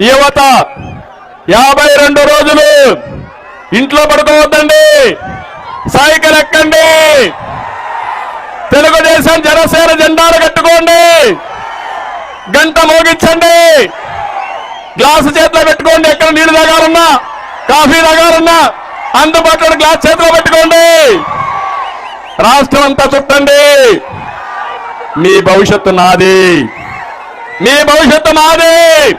యువత యాభై రెండు రోజులు ఇంట్లో పడుకోవద్దండి. సైకిల్ ఎక్కండి. తెలుగుదేశం జనసేన జెండాలు కట్టుకోండి. గంట మోగించండి. గ్లాసు చేతిలో పెట్టుకోండి. ఎక్కడ నీళ్ళు తాగాలన్నా కాఫీ తాగాలన్నా అందుబాటులో గ్లాస్ చేతిలో పెట్టుకోండి. రాష్ట్రం అంతా చుట్టండి. మీ భవిష్యత్తు నాది. మీ భవిష్యత్తు నాది